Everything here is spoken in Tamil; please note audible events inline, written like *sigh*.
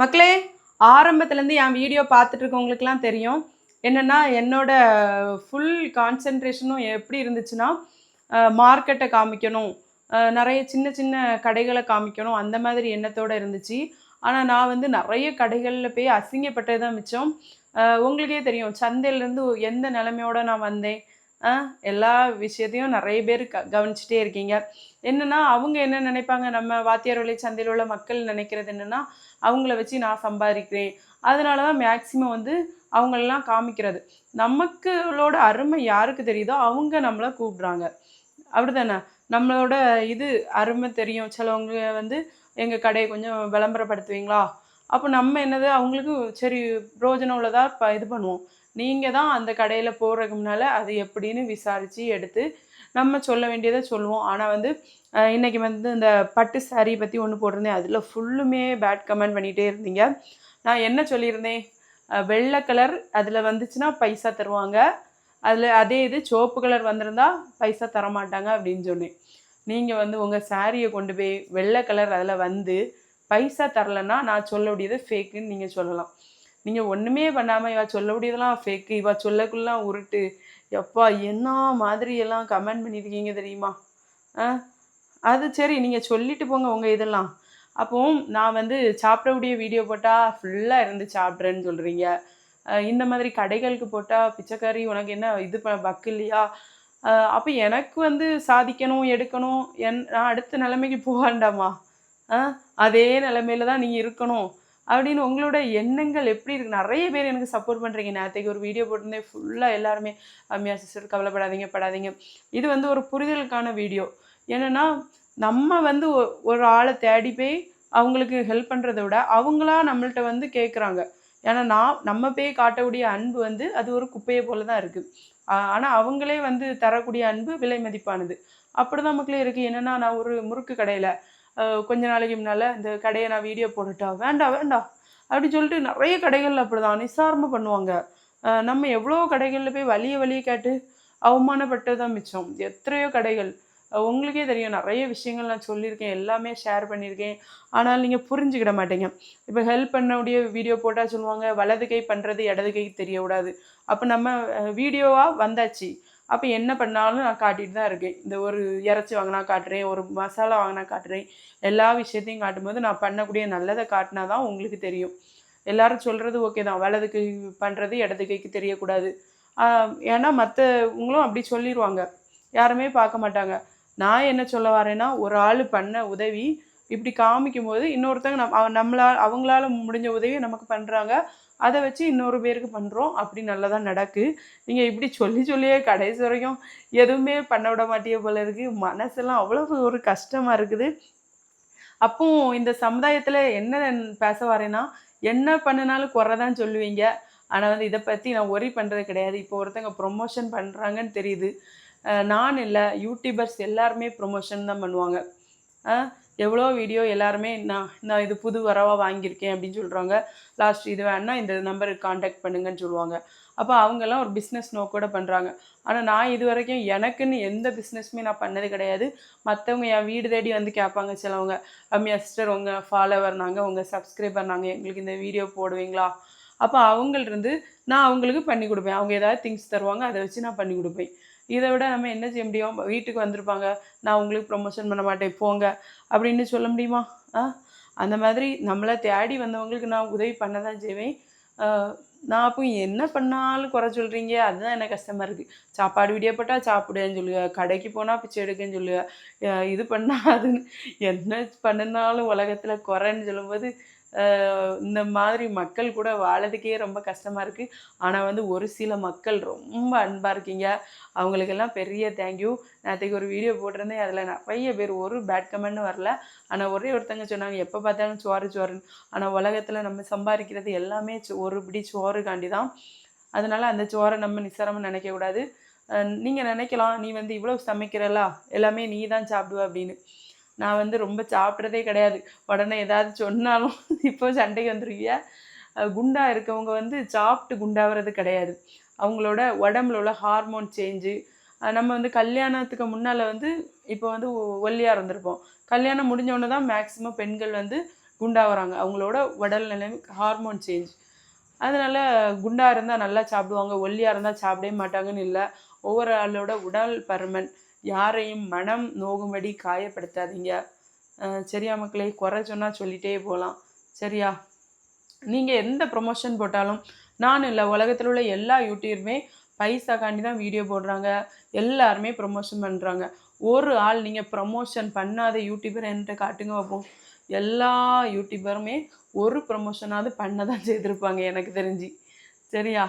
மக்களே ஆரம்பத்துலேருந்து என் வீடியோ பார்த்துட்டு இருக்கவங்களுக்குலாம் தெரியும். என்னென்னா என்னோட ஃபுல் கான்சென்ட்ரேஷனும் எப்படி இருந்துச்சுன்னா மார்க்கெட்டை காமிக்கணும். நிறைய சின்ன சின்ன கடைகளை காமிக்கணும். அந்த மாதிரி எண்ணத்தோடு இருந்துச்சு. ஆனால் நான் வந்து நிறைய கடைகளில் போய் அசிங்கப்பட்டது தான் மிச்சம் உங்களுக்கே தெரியும் சந்தையிலேருந்து எந்த நிலமையோடு நான் வந்தேன்? எல்லா விஷயத்தையும் நிறைய பேர் க கவனிச்சிட்டே இருக்கீங்க. என்னன்னா அவங்க என்ன நினைப்பாங்க? நம்ம வாத்தியார் வழி சந்தையில் உள்ள மக்கள் நினைக்கிறது என்னன்னா அவங்கள வச்சு நான் சம்பாதிக்கிறேன். அதனால தான் மேக்சிமம் வந்து அவங்களெல்லாம் காமிக்கிறது. நமக்குளோட அருமை யாருக்கு தெரியுதோ அவங்க நம்மளை கூப்பிடுறாங்க. அப்படிதானே நம்மளோட இது அருமை தெரியும். சிலவங்க வந்து எங்கள் கடையை கொஞ்சம் விளம்பரப்படுத்துவீங்களா? அப்போ நம்ம என்னது அவங்களுக்கு சரி பிரோஜனம் உள்ளதாக இப்போ இது பண்ணுவோம். நீங்கள் தான் அந்த கடையில் போடுறதுக்கு முன்னால் அது எப்படின்னு விசாரித்து எடுத்து நம்ம சொல்ல வேண்டியதை சொல்லுவோம். ஆனால் வந்து இன்றைக்கி வந்து இந்த பட்டு saree பற்றி ஒன்று போட்டிருந்தேன். அதில் ஃபுல்லுமே பேட் கமெண்ட் பண்ணிகிட்டே இருந்தீங்க. நான் என்ன சொல்லியிருந்தேன்? வெள்ளை கலர் அதில் வந்துச்சுன்னா பைசா தருவாங்க. அதில் அதே இது சிவப்பு கலர் வந்திருந்தா பைசா தர மாட்டாங்க அப்படின்னு சொன்னேன். நீங்கள் வந்து உங்கள் சாரியை கொண்டு போய் வெள்ளை கலர் அதில் வந்து பைசா தரலைன்னா நான் சொல்ல முடியாது ஃபேக்குன்னு நீங்கள் சொல்லலாம். நீங்கள் ஒன்றுமே பண்ணாமல் இவா சொல்ல முடியதெல்லாம் ஃபேக்கு இவா சொல்லக்குள்ளலாம் உருட்டு. எப்பா என்ன மாதிரி எல்லாம் கமெண்ட் பண்ணியிருக்கீங்க தெரியுமா? ஆ? அது சரி நீங்கள் சொல்லிட்டு போங்க உங்கள் இதெல்லாம். அப்போ நான் வந்து சாப்பிடக்கூடிய வீடியோ போட்டால் ஃபுல்லாக இருந்து சாப்பிட்றேன்னு சொல்கிறீங்க இந்த மாதிரி கடைகளுக்கு போட்டால் பிச்சைக்காரி உனக்கு என்ன இது ப பக்கு இல்லையா? அப்போ எனக்கு வந்து சாதிக்கணும் எடுக்கணும் என் நான் அடுத்த நிலைமைக்கு போகண்டாமா? ஆ அதே நிலைமையில தான் நீங்கள் இருக்கணும். அப்படின்னு உங்களோட எண்ணங்கள் எப்படி இருக்கு? நிறைய பேர் எனக்கு சப்போர்ட் பண்ணுறீங்க நேற்றுக்கு ஒரு வீடியோ போட்டிருந்தேன். ஃபுல்லாக எல்லாருமே அம்மியா சிஸ்டர் கவலைப்படாதீங்க படாதீங்க. இது வந்து ஒரு புரிதலுக்கான வீடியோ என்னென்னா நம்ம வந்து ஒ- ஒரு ஆளை தேடி போய் அவங்களுக்கு ஹெல்ப் பண்ணுறத விட அவங்களா நம்மள்ட்ட வந்து கேட்குறாங்க ஏன்னா நான் நம்ம போய் காட்டக்கூடிய அன்பு வந்து அது ஒரு குப்பையை போல தான் இருக்குது ஆனால் அவங்களே வந்து தரக்கூடிய அன்பு விலை மதிப்பானது. அப்படிதான் மக்களே இருக்குது என்னென்னா நான் ஒரு முறுக்கு கடையில் கொஞ்ச நாளைக்கு முன்னால் இந்த கடையை நான் வீடியோ போட்டுட்டா வேண்டாம் வேண்டாம். அப்படி சொல்லிட்டு நிறைய கடைகள் அப்படிதான். நிசாரமாக பண்ணுவாங்க. நம்ம எவ்வளோ கடைகளில் போய் வலிய வலிய கேட்டு அவமானப்பட்டது தான் மிச்சம். எத்தனையோ கடைகள். உங்களுக்கே தெரியும். நிறைய விஷயங்கள் நான் சொல்லியிருக்கேன். எல்லாமே ஷேர் பண்ணியிருக்கேன். ஆனால் நீங்கள் புரிஞ்சுக்கிட மாட்டீங்க. இப்போ ஹெல்ப் பண்ணக்கூடிய வீடியோ போட்டால் சொல்லுவாங்க வலது கை பண்ணுறது இடது கை தெரியக்கூடாது. அப்போ நம்ம வீடியோவாக வந்தாச்சு. அப்போ என்ன பண்ணாலும் நான் காட்டிட்டு தான் இருக்கேன். இந்த ஒரு இறைச்சி வாங்கினா காட்டுறேன் ஒரு மசாலா வாங்கினா காட்டுறேன். எல்லா விஷயத்தையும் காட்டும்போது நான் பண்ணக்கூடிய நல்லதை காட்டினா தான் உங்களுக்கு தெரியும். எல்லாரும் சொல்கிறது ஓகே தான். வலது கை பண்ணுறது இடது கைக்கு தெரியக்கூடாது. ஏன்னா மற்றவங்களும் அப்படி சொல்லிடுவாங்க யாருமே பார்க்க மாட்டாங்க. நான் என்ன சொல்ல வரேன்னா ஒரு ஆள் பண்ண உதவி இப்படி காமிக்கும் போது இன்னொருத்தங்க நம் நம்மளால் அவங்களால முடிஞ்ச உதவியை நமக்கு பண்ணுறாங்க அதை வச்சு இன்னொரு பேருக்கு பண்ணுறோம் அப்படி நல்லதாக நடக்கு. நீங்கள் இப்படி சொல்லி சொல்லியே கடைசி வரைக்கும் எதுவுமே பண்ண விட மாட்டிய போல இருக்குது மனசெல்லாம் அவ்வளவு ஒரு கஷ்டமாக இருக்குது. அப்போ இந்த சமுதாயத்தில் என்ன பேச வரேன்னா என்ன பண்ணினாலும் குறை தான் சொல்லுவீங்க. ஆனால் வந்து இதை பற்றி நான் ஒரி பண்ணுறது கிடையாது. இப்போ ஒருத்தங்க ப்ரொமோஷன் பண்ணுறாங்கன்னு தெரியுது. நான் இல்லை யூடியூபர்ஸ் எல்லாருமே ப்ரொமோஷன் தான் பண்ணுவாங்க. எவ்வளோ வீடியோ எல்லாருமே நான் நான் இது புது வரவாக வாங்கியிருக்கேன் அப்படின்னு சொல்கிறாங்க லாஸ்ட் இது வேணா இந்த நம்பருக்கு காண்டாக்ட் பண்ணுங்கன்னு சொல்லுவாங்க. அப்போ அவங்கெல்லாம் ஒரு பிஸ்னஸ் நோக்கோட பண்ணுறாங்க ஆனால் நான் இது வரைக்கும் எனக்குன்னு எந்த பிஸ்னஸுமே நான் பண்ணது கிடையாது. மற்றவங்க என் வீடு தேடி வந்து கேட்பாங்க சிலவங்க. ரம்யா சிஸ்டர் உங்கள் ஃபாலோவர் நாங்கள் உங்கள் சப்ஸ்கிரைபர் நாங்கள் எங்களுக்கு இந்த வீடியோ போடுவீங்களா? அப்போ அவங்கள்ருந்து நான் அவங்களுக்கு பண்ணி கொடுப்பேன். அவங்க ஏதாவது திங்ஸ் தருவாங்க அதை வச்சு நான் பண்ணி கொடுப்பேன். இதை விட நம்ம என்ன செய்ய முடியும்? வீட்டுக்கு வந்திருப்பாங்க. நான் உங்களுக்கு ப்ரொமோஷன் பண்ண மாட்டேன் போங்க அப்படின்னு சொல்ல முடியுமா? ஆ? அந்த மாதிரி நம்மளை தேடி வந்தவங்களுக்கு நான் உதவி பண்ண தான் செய்வேன். நான் அப்போ என்ன பண்ணாலும் குறை சொல்கிறீங்க அதுதான் எனக்கு கஷ்டமாக இருக்குது சாப்பாடு வீடியோ போட்டால் சாப்பிடுன்னு சொல்லுங்க. கடைக்கு போனால் பிச்சை எடுக்கன்னு சொல்லுங்க. இது பண்ணால் அதுன்னு என்ன பண்ணினாலும் உலகத்தில் குறைன்னு சொல்லும்போது இந்த மாதிரி மக்கள் கூட வாழறதுக்கே ரொம்ப கஷ்டமாக இருக்குது ஆனால் வந்து ஒரு சில மக்கள் ரொம்ப அன்பாக இருக்கீங்க. அவங்களுக்கெல்லாம் பெரிய தேங்க்யூ நேற்றுக்கு ஒரு வீடியோ போட்டிருந்தேன். அதில் நிறைய பேர் ஒரு பேட் கமெண்ட்னு வரல. ஆனால் ஒரே ஒருத்தங்க சொன்னாங்க எப்போ பார்த்தாலும் சோறு சோறுன்னு. ஆனால் உலகத்தில் நம்ம சம்பாதிக்கிறது எல்லாமே சோ- ஒரு பிடி சோறுக்காண்டி தான். அதனால் அந்த சோறை நம்ம நிசாரமாக நினைக்கக்கூடாது நீங்கள் நினைக்கலாம். நீ வந்து இவ்வளோ சமைக்கிறலா எல்லாமே நீ தான் சாப்பிடுவ அப்படின்னு. நான் வந்து ரொம்ப சாப்பிட்றதே கிடையாது. உடனே ஏதாவது சொன்னாலும் *laughs* இப்போ சண்டைக்கு வந்துருவிய குண்டா இருக்கவங்க வந்து சாப்பிட்டு குண்டாகிறது கிடையாது. அவங்களோட உடம்புல உள்ள ஹார்மோன் சேஞ்சு நம்ம வந்து கல்யாணத்துக்கு முன்னால் வந்து இப்போ வந்து ஒ- இருந்திருப்போம். கல்யாணம் முடிஞ்சோடனே தான் மேக்ஸிமம் பெண்கள் வந்து குண்டாகிறாங்க அவங்களோட உடல் நிலை ஹார்மோன் சேஞ்ச். அதனால் குண்டாக இருந்தால் நல்லா சாப்பிடுவாங்க ஒல்லியாக இருந்தால் சாப்பிடவே மாட்டாங்கன்னு இல்லை. ஒவ்வொரு ஆளோட உடல் பருமன் யாரையும் மனம் நோகும்படி காயப்படுத்தாதீங்க. சரியா மக்களே குறை சொன்னால் சொல்லிட்டே போகலாம் சரியா? நீங்கள் எந்த ப்ரொமோஷன் போட்டாலும் நான் இல்லை உலகத்தில் உள்ள எல்லா யூடியூபருமே பைசாக்காண்டி தான் வீடியோ போடுறாங்க. எல்லாருமே ப்ரொமோஷன் பண்ணுறாங்க ஒரு ஆள் நீங்கள் ப்ரொமோஷன் பண்ணாத யூடியூபர் என்கிட்ட காட்டுங்க பார்ப்போம் எல்லா யூடியூபருமே ஒரு ப்ரமோஷனாவது பண்ண தான் செய்திருப்பாங்க எனக்கு தெரிஞ்சு. சரியா?